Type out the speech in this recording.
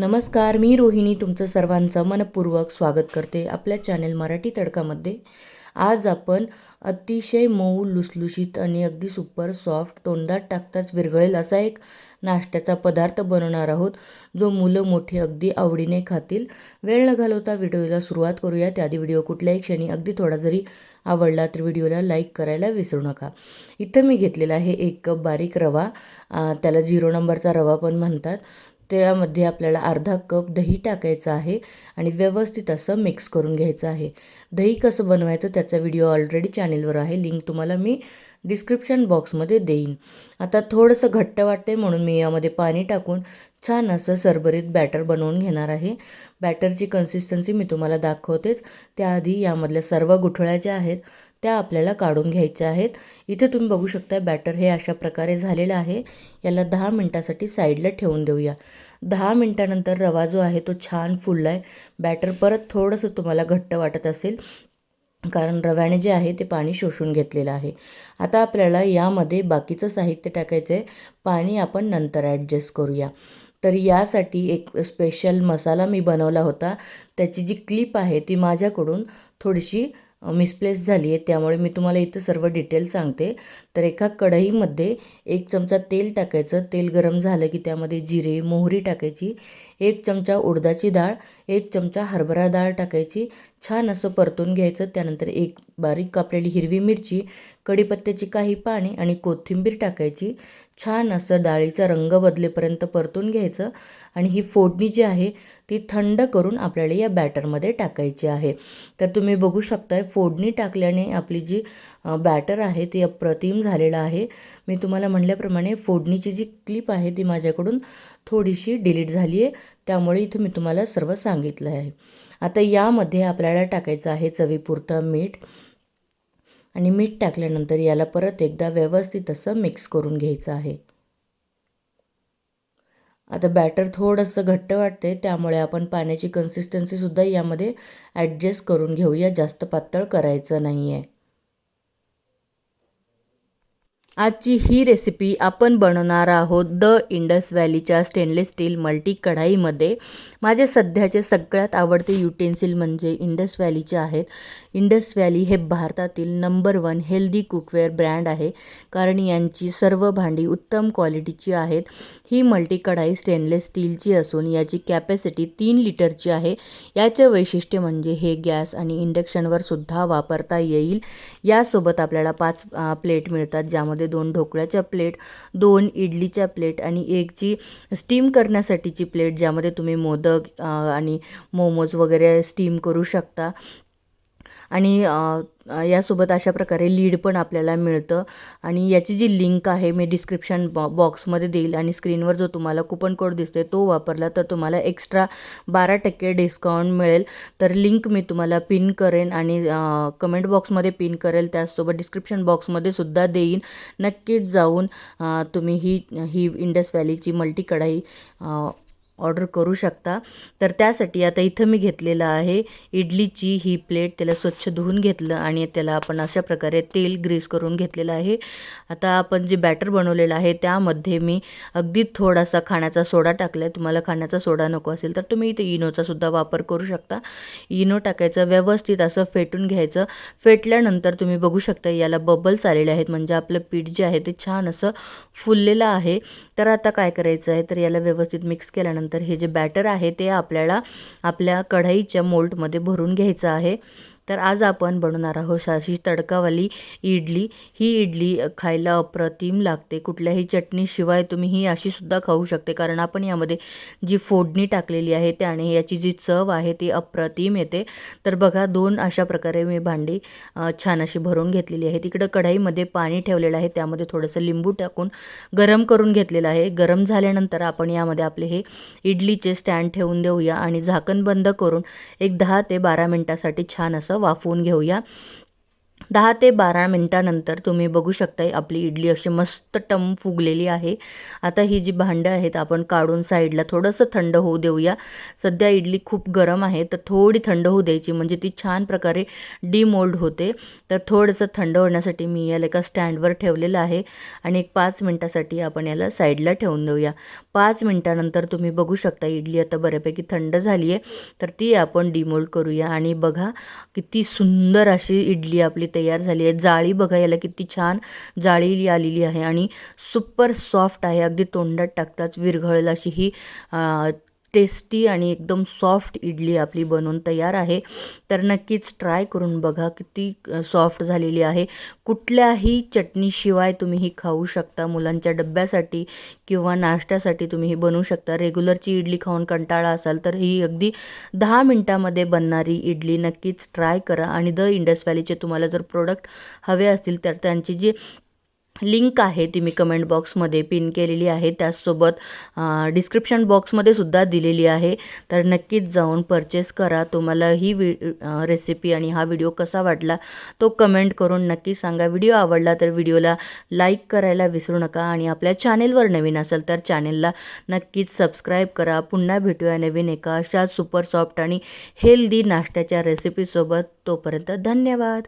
नमस्कार मी रोहिणी तुमचं सर्वांचं मनपूर्वक स्वागत करते आपल्या चॅनेल मराठी तडकामध्ये. आज आपण अतिशय मऊ लुसलुशीत आणि अगदी सुपर सॉफ्ट तोंडात टाकताच विरघळेल असा एक नाश्त्याचा पदार्थ बनवणार आहोत जो मुलं मोठी अगदी आवडीने खातील. वेळ न घालवता व्हिडिओला सुरुवात करूया. त्याआधी व्हिडिओ कुठल्याही क्षणी अगदी थोडा जरी आवडला तर व्हिडिओला लाईक करायला विसरू नका. इथं मी घेतलेला आहे एक कप बारीक रवा. त्याला झिरो नंबरचा रवा पण म्हणतात. त्यामध्ये आपल्याला अर्धा कप दही टाकायचं आहे आणि व्यवस्थित असं मिक्स करून घ्यायचं आहे. दही कसं बनवायचं त्याचा व्हिडिओ ऑलरेडी चॅनेलवर आहे. लिंक तुम्हाला मी डिस्क्रिप्शन बॉक्समध्ये देईन. आता थोडंसं घट्ट वाटते म्हणून मी यामध्ये पाणी टाकून छान असं सरभरीत बॅटर बनवून घेणार आहे. बॅटरची कन्सिस्टन्सी मी तुम्हाला दाखवतेच. त्याआधी यामधल्या सर्व गुठळ्या ज्या आहेत त्या आपल्याला काढून घ्यायच्या आहेत. इथे तुम्ही बघू शकता बॅटर हे अशा प्रकारे झालेलं आहे. याला दहा मिनटासाठी साईडला ठेवून देऊया. दहा मिनटानंतर रवा जो आहे तो छान फुलला आहे बॅटर परत थोडंसं तुम्हाला घट्ट वाटत असेल कारण रव्याने जे आहे ते पाणी शोषून घेतलेलं आहे. आता आपल्याला यामध्ये बाकीचं साहित्य टाकायचं आहे पाणी आपण नंतर ॲडजस्ट करूया. तर यासाठी एक स्पेशल मसाला मी बनवला होता. त्याची जी क्लिप आहे ती माझ्याकडून थोडीशी मिसप्लेस झाली आहे त्यामुळे मी तुम्हाला इथं सर्व डिटेल सांगते. तर एका कढईमध्ये एक चमचा तेल टाकायचं. तेल गरम झालं की त्यामध्ये जिरे मोहरी टाकायची. एक चमचा उडदाची डाळ एक चमचा हरभरा डाळ टाकायची. छान असं परतून घ्यायचं. त्यानंतर एक बारीक कापलेली हिरवी मिरची कढीपत्त्याची काही पाणी आणि कोथिंबीर टाकायची. छान असं डाळीचा रंग बदलेपर्यंत परतून घ्यायचं आणि ही फोडणी जी आहे ती थंड करून आपल्याला या बॅटरमध्ये टाकायची आहे. तर तुम्ही बघू शकताय फोडणी टाकल्याने आपली जी बॅटर आहे ती अप्रतिम झालेलं आहे. मी तुम्हाला म्हणल्याप्रमाणे फोडणीची जी क्लिप आहे ती माझ्याकडून थोडीशी डिलीट झाली आहे त्यामुळे इथं मी तुम्हाला सर्व सांगितलं आहे आता यामध्ये आपल्याला टाकायचं आहे चवीपुरतं मीठ. आणि मीठ टाकल्यानंतर याला परत एकदा व्यवस्थित असं मिक्स करून घ्यायचं आहे. आता बॅटर थोडंसं घट्ट वाटते त्यामुळे आपण पाण्याची कन्सिस्टन्सीसुद्धा यामध्ये ॲडजस्ट करून घेऊया जास्त पातळ करायचं नाही आहे आजची ही रेसिपी आपण बनवणार आहोत द इंडस व्हॅलीच्या स्टेनलेस स्टील मल्टी कढाईमध्ये. माझे सध्याचे सगळ्यात आवडते युटेन्सिल म्हणजे इंडस व्हॅलीचे आहेत. इंडस व्हॅली हे भारतातील number one healthy cookware brand आहे कारण यांची सर्व भांडी उत्तम क्वालिटीची आहेत. ही मल्टी कढाई स्टेनलेस स्टीलची असून याची कॅपॅसिटी तीन लिटरची आहे. याचे वैशिष्ट्य म्हणजे हे गॅस आणि इंडक्शनवर सुद्धा वापरता येईल. यासोबत आपल्याला पाच प्लेट मिळतात ज्यामध्ये दोन ढोकळ्याच्या प्लेट दोन इडलीच्या प्लेट आणि एक जी स्टीम करण्यासाठीची प्लेट ज्यामध्ये तुम्ही मोदक आणि मोमोज वगैरे स्टीम करू शकता. आणि यासोबत अशा प्रकारे लीड पण आपल्याला मिळतं. आणि याची जी लिंक आहे मी डिस्क्रिप्शन बॉ बॉक्समध्ये देईल. आणि स्क्रीनवर जो तुम्हाला कुपन कोड दिसते तो वापरला तर तुम्हाला एक्स्ट्रा बारा टक्के डिस्काउंट मिळेल. तर लिंक मी तुम्हाला पिन करेन आणि कमेंट बॉक्समध्ये पिन करेल. त्याचसोबत डिस्क्रिप्शन बॉक्समध्ये सुद्धा देईन. नक्कीच जाऊन तुम्ही ही ही इंडस व्हॅलीची मल्टी कढाई ऑर्डर करू शकता. तर त्यासाठी आता इथं मी घेतलेलं आहे. इडलीची ही प्लेट त्याला स्वच्छ धुवून घेतलं आणि त्याला आपण अशा प्रकारे तेल ग्रीस करून घेतलेलं आहे. आता आपण जे बॅटर बनवलेलं आहे त्यामध्ये मी अगदी थोडासा खाण्याचा सोडा टाकला आहे तुम्हाला खाण्याचा सोडा नको असेल तर तुम्ही इथे इनोचा सुद्धा वापर करू शकता. इनो टाकायचं व्यवस्थित असं फेटून घ्यायचं. फेटल्यानंतर तुम्ही बघू शकता याला बबल्स आलेले आहेत. म्हणजे आपलं पीठ जे आहे ते छान असं फुललेलं आहे. तर आता काय करायचं आहे? तर याला व्यवस्थित मिक्स केल्यानंतर नंतर हे जे बॅटर आहे ते आपल्याला आपल्या कढईच्या मोल्टमध्ये भरून घ्यायचं आहे. तर आज आपण बनवणार आहोत अशी तडकावाली इडली. ही इडली खायला अप्रतिम लागते. कुठल्याही चटणीशिवाय तुम्ही ही अशी सुद्धा खाऊ शकते. कारण आपण यामध्ये जी फोडणी टाकलेली आहे त्याने याची जी चव आहे ती अप्रतिम येते. तर बघा दोन अशा प्रकारे मी भांडी छान अशी भरून घेतलेली आहे. तिकडं कढाईमध्ये पाणी ठेवलेलं आहे. त्यामध्ये थोडंसं लिंबू टाकून गरम करून घेतलेलं आहे. गरम झाल्यानंतर आपण यामध्ये आपले हे इडलीचे स्टँड ठेवून देऊया आणि झाकण बंद करून एक दहा ते बारा मिनटासाठी छान असं वाफवून घेऊया. दहा ते बारा मिनटानंतर तुम्ही बघू शकताय आपली इडली अशी मस्त टम फुगलेली आहे. आता ही जी भांडं आहेत आपण काढून साईडला थोडंसं थंड होऊ देऊया. सध्या इडली खूप गरम आहे तर थोडी थंड होऊ द्यायची म्हणजे ती छान प्रकारे डिमोल्ड होते. तर थोडंसं थंड होण्यासाठी मी याला एका स्टँडवर ठेवलेलं आहे आणि एक पाच मिनटासाठी आपण याला साईडला ठेवून देऊया. पाच मिनटानंतर तुम्ही बघू शकता इडली आता बऱ्यापैकी थंड झाली आहे तर ती आपण डिमोल्ड करूया. आणि बघा किती सुंदर अशी इडली आपली तयार झाली आहे. जाळी बघा याला किती छान जाळी आलेली आहे आणि सुपर सॉफ्ट आहे. अगदी तोंडात टाकताच विरघळेल अशी ही टेस्टी आणि एकदम सॉफ्ट इडली आपली बनवून तयार आहे. तर नक्कीच ट्राय करून बघा किती सॉफ्ट झालेली आहे. कुठल्याही चटणीशिवाय तुम्ही ही खाऊ शकता मुलांच्या डब्यासाठी किंवा नाश्त्यासाठी तुम्ही ही बनवू शकता. रेग्युलरची इडली खाऊन कंटाळा असाल तर ही अगदी दहा मिनटामध्ये बनणारी इडली नक्कीच ट्राय करा. आणि द इंडस व्हॅलीचे तुम्हाला जर प्रोडक्ट हवे असतील तर त्यांची जी लिंक आहे ती मी कमेंट बॉक्समध्ये पिन केलेली आहे. त्याचसोबत डिस्क्रिप्शन बॉक्समध्ये सुद्धा दिलेली आहे. तर नक्कीच जाऊन परचेस करा. तुम्हाला ही वि रेसिपी आणि हा व्हिडिओ कसा वाटला तो कमेंट करून नक्की सांगा. व्हिडिओ आवडला तर व्हिडिओला लाईक करायला विसरू नका. आणि आपल्या चॅनेलवर नवीन असेल तर चॅनेलला नक्कीच सबस्क्राईब करा. पुन्हा भेटूया नवीन एका अशा सुपर सॉफ्ट आणि हेल्दी नाश्त्याच्या रेसिपीसोबत तोपर्यंत धन्यवाद.